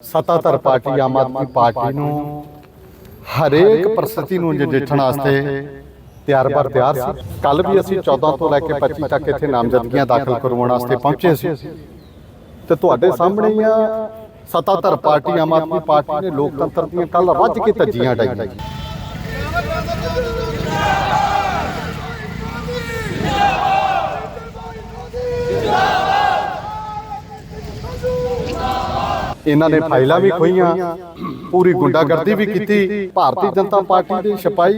ਸੱਤਾਧਰ party Aam Aadmi party ਨੂੰ ਹਰੇਕ ਪ੍ਰਸਥਿਤੀ ਨੂੰ ਨਜਿੱਠਣ ਵਾਸਤੇ ਤਿਆਰ ਬਰ ਤਿਆਰ ਸੀ। ਕੱਲ ਵੀ ਅਸੀਂ 14 ਤੋਂ ਲੈ ਕੇ 25 ਤੱਕ ਇੱਥੇ ਨਾਮਜ਼ਦਗੀਆਂ ਦਾਖਲ ਕਰਵਾਉਣ ਵਾਸਤੇ ਪਹੁੰਚੇ ਸੀ। ਤੇ ਤੁਹਾਡੇ ਸਾਹਮਣੇ ਹੀ ਆ ਸੱਤਾਧਰ ਪਾਰਟੀ ਆਮ ਆਦਮੀ ਪਾਰਟੀ ਨੇ ਲੋਕਤੰਤਰ ਦੀਆਂ ਕੱਲ ਰੱਜ ਕੇ ਧੱਜੀਆਂ ਡਾਈਆਂ ਇਹਨਾਂ ਨੇ ਫਾਈਲਾਂ ਵੀ ਖੋਈਆਂ ਪੂਰੀ ਗੁੰਡਾਗਰਦੀ ਵੀ ਕੀਤੀ ਭਾਰਤੀ ਜਨਤਾ ਪਾਰਟੀ ਦੇ ਸਿਪਾਹੀ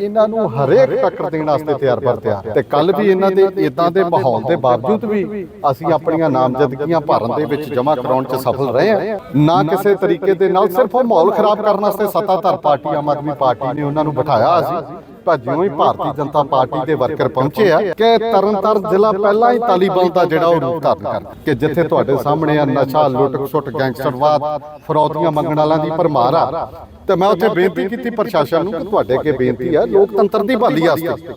ਇਹਨਾਂ ਨੂੰ ਹਰੇਕ ਟੱਕਰ ਦੇਣ ਵਾਸਤੇ ਤਿਆਰ ਬਰ ਤਿਆਰ ਤੇ ਕੱਲ ਵੀ ਇਹਨਾਂ ਦੇ ਇਦਾਂ ਦੇ ਮਾਹੌਲ ਦੇ ਬਾਵਜੂਦ ਵੀ ਅਸੀਂ ਆਪਣੀਆਂ ਨਾਮਜ਼ਦਗੀਆਂ ਭਰਨ ਦੇ ਵਿੱਚ ਜਮ੍ਹਾਂ ਕਰਾਉਣ 'ਚ ਸਫਲ ਰਹੇ ਹਾਂ। ਨਾ ਕਿਸੇ ਤਰੀਕੇ ਦੇ ਨਾਲ ਸਿਰਫ ਉਹ ਮਾਹੌਲ ਖਰਾਬ ਕਰਨ ਵਾਸਤੇ ਸੱਤਾਧਰ ਪਾਰਟੀ ਆਮ ਆਦਮੀ ਪਾਰਟੀ ਨੇ ਉਹਨਾਂ ਨੂੰ ਬਿਠਾਇਆ ਸੀ। ਭਾਜਿਓ ਹੀ ਭਾਰਤੀ ਜਨਤਾ ਪਾਰਟੀ ਦੇ ਵਰਕਰ ਪਹੁੰਚੇ ਆ ਕਿ ਤਰਨਤਾਰਨ ਜ਼ਿਲ੍ਹਾ ਪਹਿਲਾਂ ਹੀ ਤਾਲੀਬਾਨ ਦਾ ਜਿਹੜਾ ਉਹ ਰੂਪ ਧਾਰਨ ਕਰ ਕਿ ਜਿੱਥੇ ਤੁਹਾਡੇ ਸਾਹਮਣੇ ਆ ਨਸ਼ਾ ਲੁੱਟ ਖਸੁੱਟ ਗੈਂਗਸਟਰਵਾਦ ਫਰੌਦੀਆਂ ਮੰਗਣ ਵਾਲਿਆਂ ਦੀ ਭਰਮਾਰ ਆ। ਤੇ ਮੈਂ ਉੱਥੇ ਬੇਨਤੀ ਕੀਤੀ ਪ੍ਰਸ਼ਾਸਨ ਨੂੰ ਕਿ ਤੁਹਾਡੇ ਅੱਗੇ ਬੇਨਤੀ ਆ ਲੋਕਤੰਤਰ ਦੀ ਬਹਾਲੀ ਵਾਸਤੇ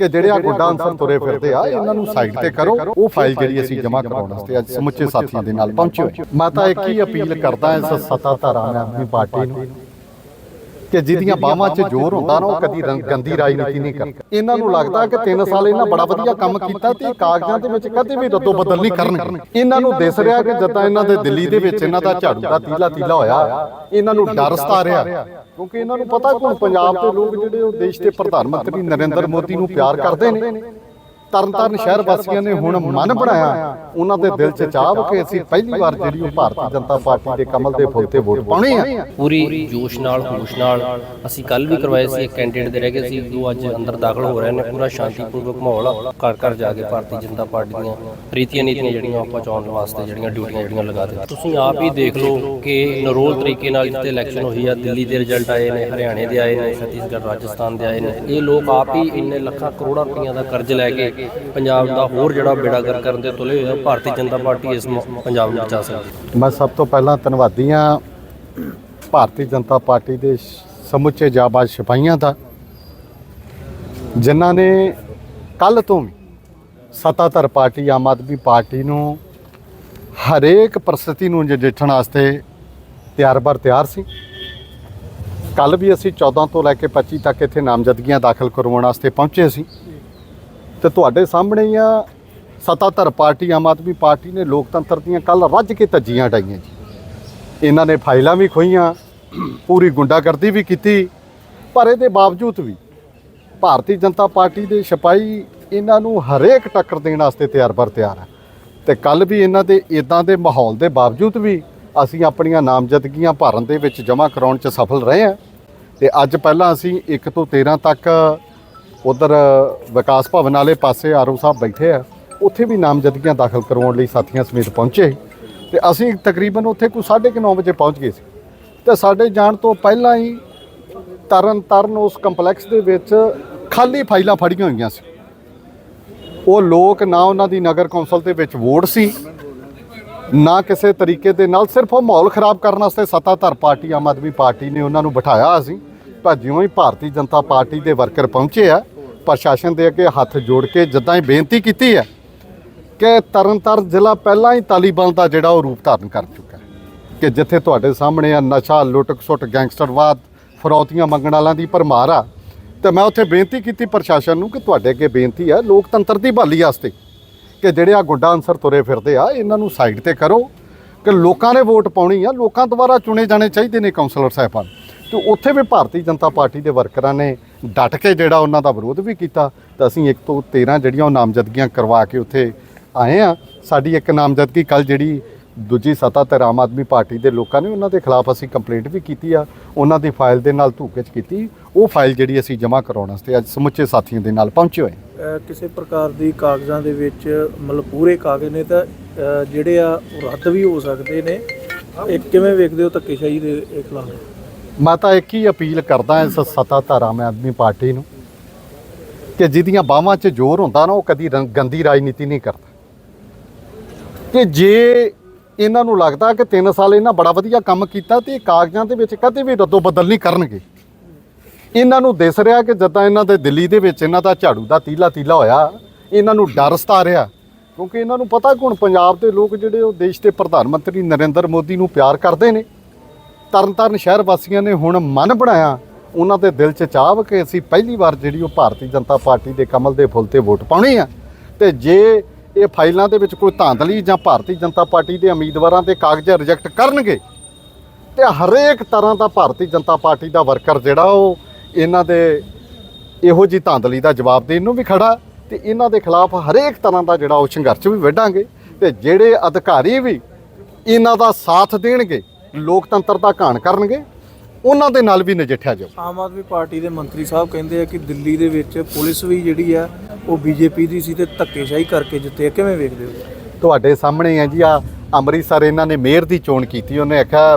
ਕਿ ਜਿਹੜੇ ਆ ਗੁੱਡਾ ਅਨਸਰ ਤੁਰੇ ਫਿਰਦੇ ਆ ਇਹਨਾਂ ਨੂੰ ਸਾਈਡ ਤੇ ਕਰੋ ਉਹ ਫਾਈਲ ਜਿਹੜੀ ਅਸੀਂ ਜਮ੍ਹਾਂ ਕਰਾਉਣ ਵਾਸਤੇ ਅੱਜ ਸਮੁੱਚੇ ਸਾਥੀਆਂ ਦੇ ਨਾਲ ਪਹੁੰਚੇ ਮੈਂ ਤਾਂ ਇੱਕ ਹੀ ਅਪੀਲ ਕਰਦਾ ਇਸ ਸੱਤਾਧਾਰ ਆਦਮੀ ਪਾਰਟੀ ਨੂੰ ਕਿ ਜਿਹਦੀਆਂ ਬਾਹਾਂ 'ਚ ਜ਼ੋਰ ਹੁੰਦਾ ਨਾ, ਉਹ ਕਦੀ ਗੰਦੀ ਰਾਜਨੀਤੀ ਨਹੀਂ ਕਰਦਾ ਇਹਨਾਂ ਨੂੰ ਲੱਗਦਾ ਕਿ 3 ਸਾਲ ਇਹਨਾਂ ਬੜਾ ਵਧੀਆ ਕੰਮ ਕੀਤਾ ਤੇ ਕਾਗਜ਼ਾਂ ਦੇ ਵਿੱਚ ਕਦੇ ਵੀ ਰੱਦੋ ਬਦਲ ਨਹੀਂ ਕਰਨਗੇ। ਇਹਨਾਂ ਨੂੰ ਦਿਸ ਰਿਹਾ ਕਿ ਜਦਾਂ ਇਹਨਾਂ ਦੇ ਦਿੱਲੀ ਦੇ ਵਿੱਚ ਇਹਨਾਂ ਦਾ ਝਾੜੂ ਦਾ ਤੀਲਾ ਤੀਲਾ ਹੋਇਆ, ਇਹਨਾਂ ਨੂੰ ਡਰ ਸਤਾ ਰਿਹਾ। ਕਿਉਂਕਿ ਇਹਨਾਂ ਨੂੰ ਪਤਾ ਕਿ ਹੁਣ ਪੰਜਾਬ ਦੇ ਲੋਕ ਜਿਹੜੇ ਉਹ ਦੇਸ਼ ਦੇ ਪ੍ਰਧਾਨ ਮੰਤਰੀ ਨਰਿੰਦਰ ਮੋਦੀ ਨੂੰ ਪਿਆਰ ਕਰਦੇ ਨੇ। ਤਰਨਤਾਰਨ ਸ਼ਹਿਰ ਵਾਸੀਆਂ ਨੇ ਹੁਣ ਮਨ ਬਣਾਇਆ। ਉਹਨਾਂ ਦੇ ਦਿਲ 'ਚ ਚਾਹ ਕਿ ਅਸੀਂ ਪਹਿਲੀ ਵਾਰ ਜਿਹੜੀ ਉਹ ਭਾਰਤੀ ਜਨਤਾ ਪਾਰਟੀ ਦੇ ਕਮਲ ਦੇ ਫੁੱਲ ਤੇ ਵੋਟ ਪਾਉਣੀ ਆ। ਪੂਰੀ ਜੋਸ਼ ਨਾਲ ਹੋਸ਼ ਨਾਲ। ਅਸੀਂ ਕੱਲ ਵੀ ਕਰਵਾਏ ਸੀ ਇੱਕ ਕੈਂਡੀਡੇਟ ਦੇ ਰਹਿ ਗਏ ਸੀ ਉਹ ਅੱਜ ਅੰਦਰ ਦਾਖਲ ਹੋ ਰਹੇ ਨੇ। ਪੂਰਾ ਸ਼ਾਂਤੀਪੂਰਵਕ ਮਾਹੌਲ ਆ। ਘਰ ਘਰ ਜਾ ਕੇ ਭਾਰਤੀ ਜਨਤਾ ਪਾਰਟੀ ਦੀਆਂ ਰੀਤੀਆਂ ਨੀਤੀਆਂ ਜਿਹੜੀਆਂ ਆਪਾਂ ਚਾਉਣ ਵਾਸਤੇ ਜਿਹੜੀਆਂ ਡਿਊਟੀਆਂ ਜਿਹੜੀਆਂ ਲਗਾ ਦਿੱਤੀਆਂ। ਤੁਸੀਂ ਆਪ ਹੀ ਦੇਖ ਲਓ ਕਿ ਨਰੋਲ ਤਰੀਕੇ ਨਾਲ ਜਿੱਤੇ ਇਲੈਕਸ਼ਨ ਹੋਈ ਆ ਦਿੱਲੀ ਦੇ ਰਿਜ਼ਲਟ ਆਏ ਨੇ ਹਰਿਆਣੇ ਦੇ ਆਏ ਨੇ ਛੱਤੀਸਗੜ੍ਹ ਰਾਜਸਥਾਨ ਦੇ ਆਏ ਨੇ। ਇਹ ਲੋਕ ਆਪ ਹੀ ਇੰਨੇ ਲੱਖਾਂ ਕਰੋੜਾਂ ਰੁਪਈਆ ਦਾ ਕਰਜ਼ ਲੈ ਕੇ ਪੰਜਾਬ ਦਾ ਹੋਰ ਜਿਹੜਾ ਬੇੜਾਗਰ ਕਰਨ ਦੇ ਤੁਲੇ ਹੋਏ ਭਾਰਤੀ ਜਨਤਾ ਪਾਰਟੀ ਇਸ ਪੰਜਾਬ ਨੂੰ ਬਚਾ ਸਕਦੀ ਮੈਂ ਸਭ ਤੋਂ ਪਹਿਲਾਂ ਧੰਨਵਾਦੀ ਹਾਂ ਭਾਰਤੀ ਜਨਤਾ ਪਾਰਟੀ ਦੇ ਸਮੁੱਚੇ ਜਾਬਾਜ਼ ਸਿਪਾਹੀਆਂ ਦਾ, ਜਿਨ੍ਹਾਂ ਨੇ ਕੱਲ ਤੋਂ ਵੀ ਸੱਤਾਧਰ ਪਾਰਟੀ, ਆਮ ਆਦਮੀ ਪਾਰਟੀ ਨੂੰ ਹਰੇਕ ਪ੍ਰਸਥਿਤੀ ਨੂੰ ਨਜਿੱਠਣ ਵਾਸਤੇ ਤਿਆਰ ਬਰ ਤਿਆਰ ਸੀ। ਕੱਲ ਵੀ ਅਸੀਂ 14 ਤੋਂ ਲੈ ਕੇ 25 ਤੱਕ ਇੱਥੇ ਨਾਮਜ਼ਦਗੀਆਂ ਦਾਖਲ ਕਰਵਾਉਣ ਵਾਸਤੇ ਪਹੁੰਚੇ ਸੀ। ਤੇ ਤੁਹਾਡੇ ਸਾਹਮਣੇ ਆ ਸੱਤਾਧਰ ਪਾਰਟੀ, ਆਮ ਆਦਮੀ ਪਾਰਟੀ ਨੇ ਲੋਕਤੰਤਰ ਦੀਆਂ ਕੱਲ ਰੱਜ ਕੇ ਧੱਜੀਆਂ ਡਾਈਆਂ ਜੀ। ਇਹਨਾਂ ਨੇ ਫਾਈਲਾਂ ਵੀ ਖੋਈਆਂ ਪੂਰੀ ਗੁੰਡਾਗਰਦੀ ਵੀ ਕੀਤੀ, ਪਰ ਇਹਦੇ ਬਾਵਜੂਦ ਵੀ ਭਾਰਤੀ ਜਨਤਾ ਪਾਰਟੀ ਦੇ ਸਿਪਾਹੀ ਇਹਨਾਂ ਨੂੰ ਹਰੇਕ ਟੱਕਰ ਦੇਣ ਵਾਸਤੇ ਤਿਆਰ ਬਰ ਤਿਆਰ ਹੈ ਤੇ ਕੱਲ ਵੀ ਇਹਨਾਂ ਦੇ ਇਦਾਂ ਦੇ ਮਾਹੌਲ ਦੇ ਬਾਵਜੂਦ ਵੀ ਅਸੀਂ ਆਪਣੀਆਂ ਨਾਮਜ਼ਦਗੀਆਂ ਭਰਨ ਦੇ ਵਿੱਚ ਜਮ੍ਹਾਂ ਕਰਾਉਣ 'ਚ ਸਫਲ ਰਹੇ ਹਾਂ। ਤੇ ਅੱਜ ਪਹਿਲਾਂ ਅਸੀਂ 1 ਤੋਂ 13 ਤੱਕ ਉਧਰ ਵਿਕਾਸ ਭਵਨ ਵਾਲੇ ਪਾਸੇ ਆਰਓ ਸਾਹਿਬ ਬੈਠੇ ਆ, ਉੱਥੇ ਵੀ ਨਾਮਜ਼ਦਗੀਆਂ ਦਾਖਲ ਕਰਵਾਉਣ ਲਈ ਸਾਥੀਆਂ ਸਮੇਤ ਪਹੁੰਚੇ। ਤੇ ਅਸੀਂ ਤਕਰੀਬਨ ਉੱਥੇ ਕੋਈ 9:30 ਵਜੇ ਪਹੁੰਚ ਗਏ ਸੀ। ਤੇ ਸਾਡੇ ਜਾਣ ਤੋਂ ਪਹਿਲਾਂ ਹੀ ਤਰਨ ਤਰਨ ਉਸ ਕੰਪਲੈਕਸ ਦੇ ਵਿੱਚ ਖਾਲੀ ਫਾਈਲਾਂ ਫੜੀਆਂ ਹੋਈਆਂ ਸੀ। ਉਹ ਲੋਕ ਨਾ ਉਹਨਾਂ ਦੀ ਨਗਰ ਕੌਂਸਲ ਦੇ ਵਿੱਚ ਵੋਟ ਸੀ, ਨਾ ਕਿਸੇ ਤਰੀਕੇ ਦੇ ਨਾਲ ਸਿਰਫ ਉਹ ਮਾਹੌਲ ਖਰਾਬ ਕਰਨ ਵਾਸਤੇ ਸੱਤਾਧਾਰ ਪਾਰਟੀ, ਆਮ ਆਦਮੀ ਪਾਰਟੀ ਨੇ ਉਹਨਾਂ ਨੂੰ ਬਿਠਾਇਆ ਸੀ। ਜਿਉਂ ਹੀ ਭਾਰਤੀ ਜਨਤਾ ਪਾਰਟੀ ਦੇ ਵਰਕਰ ਪਹੁੰਚੇ ਆ ਪ੍ਰਸ਼ਾਸਨ ਦੇ ਅੱਗੇ ਹੱਥ ਜੋੜ ਕੇ ਜਿੱਦਾਂ ਹੀ ਬੇਨਤੀ ਕੀਤੀ ਹੈ ਕਿ ਤਰਨਤਾਰਨ ਜ਼ਿਲ੍ਹਾ ਪਹਿਲਾਂ ਹੀ ਤਾਲੀਬਾਨ ਦਾ ਜਿਹੜਾ ਉਹ ਰੂਪ ਧਾਰਨ ਕਰ ਚੁੱਕਾ ਹੈ ਕਿ ਜਿੱਥੇ ਤੁਹਾਡੇ ਸਾਹਮਣੇ ਆ ਨਸ਼ਾ ਲੁੱਟਕ ਸੁੱਟ ਗੈਂਗਸਟਰਵਾਦ, ਫਰੌਤੀਆਂ ਮੰਗਣ ਵਾਲਿਆਂ ਦੀ ਭਰਮਾਰ ਆ। ਤੇ ਮੈਂ ਉੱਥੇ ਬੇਨਤੀ ਕੀਤੀ ਪ੍ਰਸ਼ਾਸਨ ਨੂੰ ਕਿ ਤੁਹਾਡੇ ਅੱਗੇ ਬੇਨਤੀ ਆ ਲੋਕਤੰਤਰ ਦੀ ਬਹਾਲੀ ਵਾਸਤੇ ਕਿ ਜਿਹੜੇ ਆ ਗੁੱਡਾ ਅਨਸਰ ਤੁਰੇ ਫਿਰਦੇ ਆ, ਇਹਨਾਂ ਨੂੰ ਸਾਈਡ ਤੇ ਕਰੋ ਕਿ ਲੋਕਾਂ ਨੇ ਵੋਟ ਪਾਉਣੀ ਆ, ਲੋਕਾਂ ਦੁਆਰਾ ਚੁਣੇ ਜਾਣੇ ਚਾਹੀਦੇ ਨੇ ਕਾਉਂਸਲਰ ਸਾਹਿਬਾਨ। ਤੇ ਉੱਥੇ ਵੀ ਭਾਰਤੀ ਜਨਤਾ ਪਾਰਟੀ ਦੇ ਵਰਕਰਾਂ ਨੇ ਡਟ ਕੇ ਜਿਹੜਾ ਉਹਨਾਂ ਦਾ ਵਿਰੋਧ ਵੀ ਕੀਤਾ ਤਾਂ ਅਸੀਂ ਇੱਕ ਤੋਂ 13 ਜਿਹੜੀਆਂ ਉਹ ਨਾਮਜ਼ਦਗੀਆਂ ਕਰਵਾ ਕੇ ਉੱਥੇ ਆਏ ਆ ਸਾਡੀ ਇੱਕ ਨਾਮਜ਼ਦਗੀ ਕੱਲ ਜਿਹੜੀ ਦੂਜੀ ਸੱਤਾ ਤੇ ਆਮ ਆਦਮੀ ਪਾਰਟੀ ਦੇ ਲੋਕਾਂ ਨੇ ਉਹਨਾਂ ਦੇ ਖਿਲਾਫ ਅਸੀਂ ਕੰਪਲੇਂਟ ਵੀ ਕੀਤੀ ਆ, ਉਹਨਾਂ ਦੀ ਫਾਈਲ ਦੇ ਨਾਲ ਧੂਕਚ ਕੀਤੀ। ਉਹ ਫਾਈਲ ਜਿਹੜੀ ਅਸੀਂ ਜਮ੍ਹਾਂ ਕਰਾਉਣ ਵਾਸਤੇ ਅੱਜ ਸਮੁੱਚੇ ਸਾਥੀਆਂ ਦੇ ਨਾਲ ਪਹੁੰਚੇ ਹੋਏ ਕਿਸੇ ਪ੍ਰਕਾਰ ਦੀ ਕਾਗਜ਼ਾਂ ਦੇ ਵਿੱਚ ਮਤਲਬ ਪੂਰੇ ਕਾਗਜ਼ ਨੇ ਤਾਂ ਜਿਹੜੇ ਆ ਉਹ ਰੱਦ ਵੀ ਹੋ ਸਕਦੇ ਨੇ। ਇਹ ਕਿਵੇਂ ਵੇਖਦੇ ਹੋ ਧੱਕੇਸ਼ਾਹੀ ਦੇ ਖਿਲਾਫ? ਮੈਂ ਤਾਂ ਇੱਕ ਹੀ ਅਪੀਲ ਕਰਦਾ ਇਸ ਸੱਤਾਧਾਰ ਆਮ ਆਦਮੀ ਪਾਰਟੀ ਨੂੰ ਕਿ ਜਿਹਦੀਆਂ ਬਾਹਾਂ 'ਚ ਜ਼ੋਰ ਹੁੰਦਾ ਨਾ, ਉਹ ਕਦੀ ਰੰ- ਗੰਦੀ ਰਾਜਨੀਤੀ ਨਹੀਂ ਕਰਦਾ। ਕਿ ਜੇ ਇਹਨਾਂ ਨੂੰ ਲੱਗਦਾ ਕਿ 3 ਸਾਲ ਇਹਨਾਂ ਬੜਾ ਵਧੀਆ ਕੰਮ ਕੀਤਾ ਤੇ ਇਹ ਕਾਗਜ਼ਾਂ ਦੇ ਵਿੱਚ ਕਦੇ ਵੀ ਰੱਦੋ ਬਦਲ ਨਹੀਂ ਕਰਨਗੇ। ਇਹਨਾਂ ਨੂੰ ਦਿਸ ਰਿਹਾ ਕਿ ਜਦਾਂ ਇਹਨਾਂ ਦੇ ਦਿੱਲੀ ਦੇ ਵਿੱਚ ਇਹਨਾਂ ਦਾ ਝਾੜੂ ਦਾ ਤੀਲਾ ਤੀਲਾ ਹੋਇਆ, ਇਹਨਾਂ ਨੂੰ ਡਰ ਸਤਾ ਰਿਹਾ, ਕਿਉਂਕਿ ਇਹਨਾਂ ਨੂੰ ਪਤਾ ਕਿ ਹੁਣ ਪੰਜਾਬ ਦੇ ਲੋਕ ਜਿਹੜੇ ਉਹ ਦੇਸ਼ ਦੇ ਪ੍ਰਧਾਨ ਮੰਤਰੀ ਨਰਿੰਦਰ ਮੋਦੀ ਨੂੰ ਪਿਆਰ ਕਰਦੇ ਨੇ। ਤਰਨਤਾਰਨ ਸ਼ਹਿਰ ਵਾਸੀਆਂ ਨੇ ਹੁਣ ਮਨ ਬਣਾਇਆ ਉਹਨਾਂ ਦੇ ਦਿਲ 'ਚ ਚਾਹ ਕਿ ਅਸੀਂ ਪਹਿਲੀ ਵਾਰ ਜਿਹੜੀ ਉਹ ਭਾਰਤੀ ਜਨਤਾ ਪਾਰਟੀ ਦੇ ਕਮਲ ਦੇ ਫੁੱਲ ਤੇ ਵੋਟ ਪਾਉਣੀ ਆ। ਤੇ ਜੇ ਇਹ ਫਾਈਲਾਂ ਦੇ ਵਿੱਚ ਕੋਈ ਧਾਂਦਲੀ ਜਾਂ ਭਾਰਤੀ ਜਨਤਾ ਪਾਰਟੀ ਦੇ ਉਮੀਦਵਾਰਾਂ ਦੇ ਕਾਗਜ਼ ਰਿਜੈਕਟ ਕਰਨਗੇ, ਤੇ ਹਰੇਕ ਤਰ੍ਹਾਂ ਦਾ ਭਾਰਤੀ ਜਨਤਾ ਪਾਰਟੀ ਦਾ ਵਰਕਰ ਜਿਹੜਾ ਉਹ ਇਹਨਾਂ ਦੇ ਇਹੋ ਜੀ ਧਾਂਦਲੀ ਦਾ ਜਵਾਬ ਦੇਣ ਨੂੰ ਵੀ ਖੜਾ, ਤੇ ਇਹਨਾਂ ਦੇ ਖਿਲਾਫ ਹਰੇਕ ਤਰ੍ਹਾਂ ਦਾ ਜਿਹੜਾ ਉਹ ਸੰਘਰਸ਼ ਵੀ ਵਿੱਢਾਂਗੇ, ਤੇ ਜਿਹੜੇ ਅਧਿਕਾਰੀ ਵੀ ਇਹਨਾਂ ਦਾ ਸਾਥ ਦੇਣਗੇ ਲੋਕਤੰਤਰ ਦਾ ਘਾਣ ਕਰਨਗੇ ਉਹਨਾਂ ਦੇ ਨਾਲ ਵੀ ਨਜਿੱਠਿਆ ਜਾਊ। ਆਮ ਆਦਮੀ ਪਾਰਟੀ ਦੇ ਮੰਤਰੀ ਸਾਹਿਬ ਕਹਿੰਦੇ ਆ ਕਿ ਦਿੱਲੀ ਦੇ ਵਿੱਚ ਪੁਲਿਸ ਵੀ ਜਿਹੜੀ ਆ ਉਹ ਬੀਜੇਪੀ ਦੀ ਸੀ ਤੇ ਧੱਕੇਸ਼ਾਹੀ ਕਰਕੇ ਜਿੱਤੇ ਆ। ਕਿਵੇਂ ਵੇਖਦੇ ਹੋ? ਤੁਹਾਡੇ ਸਾਹਮਣੇ ਹੈ ਜੀ ਆ ਅੰਮ੍ਰਿਤਸਰ ਇਹਨਾਂ ਨੇ ਮੇਅਰ ਦੀ ਚੋਣ ਕੀਤੀ ਉਹਨੇ ਆਖਿਆ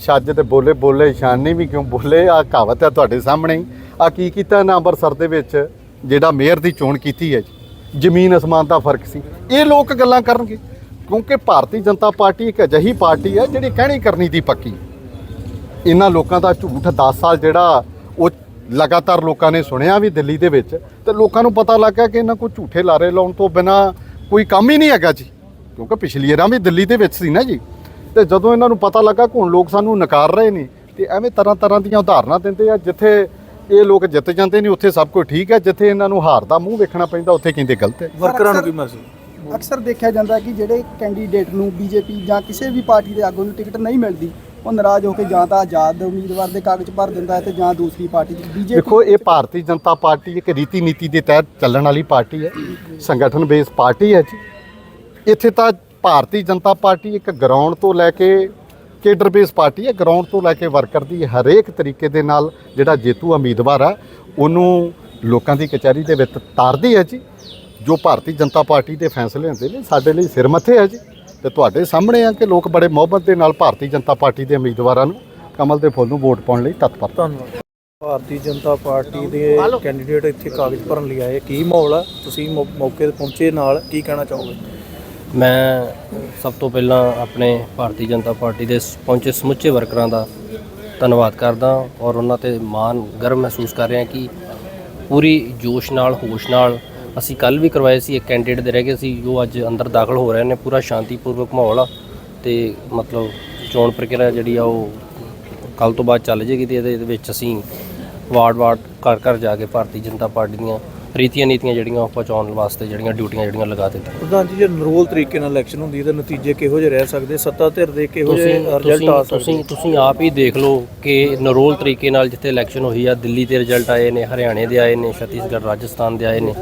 ਛੱਜ ਤੇ ਬੋਲੇ ਬੋਲੇ ਸ਼ਾਨੀ ਵੀ ਕਿਉਂ ਬੋਲੇ? ਆ ਕਹਾਵਤ ਹੈ ਤੁਹਾਡੇ ਸਾਹਮਣੇ ਆ ਕੀ ਕੀਤਾ ਨਾ ਅੰਮ੍ਰਿਤਸਰ ਦੇ ਵਿੱਚ ਜਿਹੜਾ ਮੇਅਰ ਦੀ ਚੋਣ ਕੀਤੀ ਹੈ ਜੀ? ਜ਼ਮੀਨ ਅਸਮਾਨ ਦਾ ਫ਼ਰਕ ਸੀ। ਇਹ ਲੋਕ ਗੱਲਾਂ ਕਰਨਗੇ। ਕਿਉਂਕਿ ਭਾਰਤੀ ਜਨਤਾ ਪਾਰਟੀ ਇੱਕ ਅਜਿਹੀ ਪਾਰਟੀ ਹੈ ਜਿਹੜੀ ਕਹਿਣੀ ਕਰਨੀ ਦੀ ਪੱਕੀ। ਇਹਨਾਂ ਲੋਕਾਂ ਦਾ ਝੂਠ 10 ਸਾਲ ਜਿਹੜਾ ਉਹ ਲਗਾਤਾਰ ਲੋਕਾਂ ਨੇ ਸੁਣਿਆ ਵੀ ਦਿੱਲੀ ਦੇ ਵਿੱਚ, ਤੇ ਲੋਕਾਂ ਨੂੰ ਪਤਾ ਲੱਗਾ ਕਿ ਇਹਨਾਂ ਕੋਲ ਝੂਠੇ ਲਾਰੇ ਲਾਉਣ ਤੋਂ ਬਿਨਾ ਕੋਈ ਕੰਮ ਹੀ ਨਹੀਂ ਹੈਗਾ ਜੀ। ਕਿਉਂਕਿ ਪਿਛਲੀ ਵਾਰਾਂ ਵੀ ਦਿੱਲੀ ਦੇ ਵਿੱਚ ਸੀ ਨਾ ਜੀ। ਤੇ ਜਦੋਂ ਇਹਨਾਂ ਨੂੰ ਪਤਾ ਲੱਗਾ ਕਿ ਹੁਣ ਲੋਕ ਸਾਨੂੰ ਨਕਾਰ ਰਹੇ ਨੇ, ਤੇ ਐਵੇਂ ਤਰ੍ਹਾਂ ਤਰ੍ਹਾਂ ਦੀਆਂ ਉਦਾਹਰਨਾਂ ਦਿੰਦੇ ਆ ਜਿੱਥੇ ਇਹ ਲੋਕ ਜਿੱਤ ਜਾਂਦੇ ਨੇ, ਉੱਥੇ ਸਭ ਕੁਝ ਠੀਕ ਹੈ। ਜਿੱਥੇ ਇਹਨਾਂ ਨੂੰ ਹਾਰ ਦਾ ਮੂੰਹ ਵੇਖਣਾ ਪੈਂਦਾ, ਉੱਥੇ ਕਹਿੰਦੇ ਗਲਤ ਹੈ। ਵਰਕਰਾਂ ਨੂੰ ਕੀ ਮੈਸੇਜ? ਅਕਸਰ ਦੇਖਿਆ ਜਾਂਦਾ ਕਿ ਜਿਹੜੇ ਕੈਂਡੀਡੇਟ ਨੂੰ ਬੀਜੇਪੀ ਜਾਂ ਕਿਸੇ ਵੀ ਪਾਰਟੀ ਦੇ ਆਗੂ ਨੂੰ ਟਿਕਟ ਨਹੀਂ ਮਿਲਦੀ, ਉਹ ਨਾਰਾਜ਼ ਹੋ ਕੇ ਜਾਂ ਤਾਂ ਆਜ਼ਾਦ ਉਮੀਦਵਾਰ ਦੇ ਕਾਗਜ਼ ਭਰ ਦਿੰਦਾ ਹੈ ਤੇ ਜਾਂ ਦੂਸਰੀ ਪਾਰਟੀ 'ਚ ਬੀਜੇਪੀ ਦੇਖੋ, ਇਹ ਭਾਰਤੀ ਜਨਤਾ ਪਾਰਟੀ ਇੱਕ ਰੀਤੀ ਨੀਤੀ ਦੇ ਤਹਿਤ ਚੱਲਣ ਵਾਲੀ ਪਾਰਟੀ ਹੈ, ਸੰਗਠਨ ਬੇਸ ਪਾਰਟੀ ਹੈ ਜੀ। ਇੱਥੇ ਤਾਂ ਭਾਰਤੀ ਜਨਤਾ ਪਾਰਟੀ ਇੱਕ ਗਰਾਊਂਡ ਤੋਂ ਲੈ ਕੇ ਕੇਡਰ ਬੇਸ ਪਾਰਟੀ ਹੈ ਗਰਾਊਂਡ ਤੋਂ ਲੈ ਕੇ ਵਰਕਰ ਦੀ ਹਰੇਕ ਤਰੀਕੇ ਦੇ ਨਾਲ ਜਿਹੜਾ ਜੇਤੂ ਉਮੀਦਵਾਰ ਆ ਉਹਨੂੰ ਲੋਕਾਂ ਦੀ ਕਚਹਿਰੀ ਦੇ ਵਿੱਚ ਤਾਰਦੀ ਹੈ ਜੀ। ਜੋ ਭਾਰਤੀ ਜਨਤਾ ਪਾਰਟੀ ਦੇ ਫੈਸਲੇ ਹੁੰਦੇ ਨੇ ਸਾਡੇ ਲਈ ਸਿਰ ਮੱਥੇ ਹੈ ਜੀ। ਤੇ ਤੁਹਾਡੇ ਸਾਹਮਣੇ ਆ ਕਿ ਲੋਕ ਬੜੇ ਮੁਹੱਬਤ ਦੇ ਨਾਲ ਭਾਰਤੀ ਜਨਤਾ ਪਾਰਟੀ ਦੇ ਉਮੀਦਵਾਰਾਂ ਨੂੰ ਕਮਲ ਦੇ ਫੁੱਲ ਨੂੰ ਵੋਟ ਪਾਉਣ ਲਈ ਤਤਪਰ। ਧੰਨਵਾਦ। ਭਾਰਤੀ ਜਨਤਾ ਪਾਰਟੀ ਦੇ ਕੈਂਡੀਡੇਟ ਇੱਥੇ ਕਾਗਜ਼ ਭਰਨ ਲਈ ਆਏ ਕੀ ਮਾਹੌਲ ਆ? ਤੁਸੀਂ ਮੌਕੇ ਤੇ ਪਹੁੰਚੇ ਨਾਲ ਕੀ ਕਹਿਣਾ ਚਾਹੋਗੇ? ਮੈਂ ਸਭ ਤੋਂ ਪਹਿਲਾਂ ਆਪਣੇ ਭਾਰਤੀ ਜਨਤਾ ਪਾਰਟੀ ਦੇ ਪਹੁੰਚੇ ਸਮੁੱਚੇ ਵਰਕਰਾਂ ਦਾ ਧੰਨਵਾਦ ਕਰਦਾ ਔਰ ਉਹਨਾਂ ਤੇ ਮਾਣ ਗਰਵ ਮਹਿਸੂਸ ਕਰ ਰਿਹਾ ਕਿ ਪੂਰੀ ਜੋਸ਼ ਨਾਲ ਹੋਸ਼ ਨਾਲ ਅਸੀਂ ਕੱਲ ਵੀ ਕਰਵਾਏ ਸੀ ਇੱਕ ਕੈਂਡੀਡੇਟ ਦੇ ਰਹਿ ਗਏ ਸੀ ਜੋ ਅੱਜ ਅੰਦਰ ਦਾਖਲ ਹੋ ਰਹੇ ਨੇ ਪੂਰਾ ਸ਼ਾਂਤੀਪੂਰਵਕ ਮਾਹੌਲ ਆ ਤੇ ਮਤਲਬ ਚੋਣ ਪ੍ਰਕਿਰਿਆ ਜਿਹੜੀ ਆ ਉਹ ਕੱਲ ਤੋਂ ਬਾਅਦ ਚੱਲ ਜੇਗੀ ਤੇ ਇਹਦੇ ਵਿੱਚ ਅਸੀਂ ਵਾਰਡ ਵਾਰਡ ਘਰ ਘਰ ਜਾ ਕੇ ਭਾਰਤੀ ਜਨਤਾ ਪਾਰਟੀ ਦੀਆਂ ਰੀਤੀਆਂ ਨੀਤੀਆਂ ਜਿਹੜੀਆਂ ਉਹ ਪਹੁੰਚਾਉਣ ਵਾਸਤੇ ਜਿਹੜੀਆਂ ਡਿਊਟੀਆਂ ਜਿਹੜੀਆਂ ਲਗਾ ਦਿੱਤੀਆਂ। ਪ੍ਰਧਾਨ ਜੀ ਜੇ ਨਰੋਲ ਤਰੀਕੇ ਨਾਲ ਇਲੈਕਸ਼ਨ ਹੁੰਦੀ ਹੈ ਤਾਂ ਨਤੀਜੇ ਕਿਹੋ ਜਿਹੇ ਰਹਿ ਸਕਦੇ? ਸੱਤਾ ਧਿਰ ਦੇ ਕਿਹੋ ਜਿਹੇ ਰਿਜ਼ਲਟ ਆ ਸਕਦੇ? ਤੁਸੀਂ ਤੁਸੀਂ ਆਪ ਹੀ ਦੇਖ ਲਓ ਕਿ ਨਰੋਲ ਤਰੀਕੇ ਨਾਲ ਜਿੱਥੇ ਇਲੈਕਸ਼ਨ ਹੋਈ ਆ ਦਿੱਲੀ ਦੇ ਰਿਜ਼ਲਟ ਆਏ ਨੇ ਹਰਿਆਣੇ ਦੇ ਆਏ ਨੇ ਛੱਤੀਸਗੜ੍ਹ ਰਾਜਸਥਾਨ ਦੇ ਆਏ ਨੇ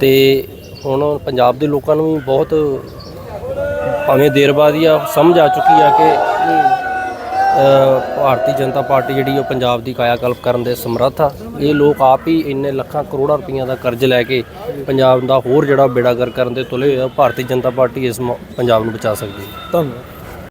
ਤੇ ਹੁਣ ਪੰਜਾਬ ਦੇ ਲੋਕਾਂ ਨੂੰ ਵੀ ਬਹੁਤ ਭਾਵੇਂ ਦੇਰ ਬਾਅਦ ਹੀ ਆ ਸਮਝ ਆ ਚੁੱਕੀ ਆ ਕਿ ਭਾਰਤੀ ਜਨਤਾ ਪਾਰਟੀ ਜਿਹੜੀ ਉਹ ਪੰਜਾਬ ਦੀ ਕਾਇਆਕਲਪ ਕਰਨ ਦੇ ਸਮਰੱਥ ਆ। ਇਹ ਲੋਕ ਆਪ ਹੀ ਇੰਨੇ ਲੱਖਾਂ ਕਰੋੜਾਂ ਰੁਪਈਆ ਦਾ ਕਰਜ਼ ਲੈ ਕੇ ਪੰਜਾਬ ਦਾ ਹੋਰ ਜਿਹੜਾ ਬੇੜਾਗਰ ਕਰਨ ਦੇ ਤੁਲੇ ਹੋਏ ਆ ਭਾਰਤੀ ਜਨਤਾ ਪਾਰਟੀ ਇਸ ਮ- ਪੰਜਾਬ ਨੂੰ ਬਚਾ ਸਕਦੀ ਹੈ। ਧੰਨਵਾਦ।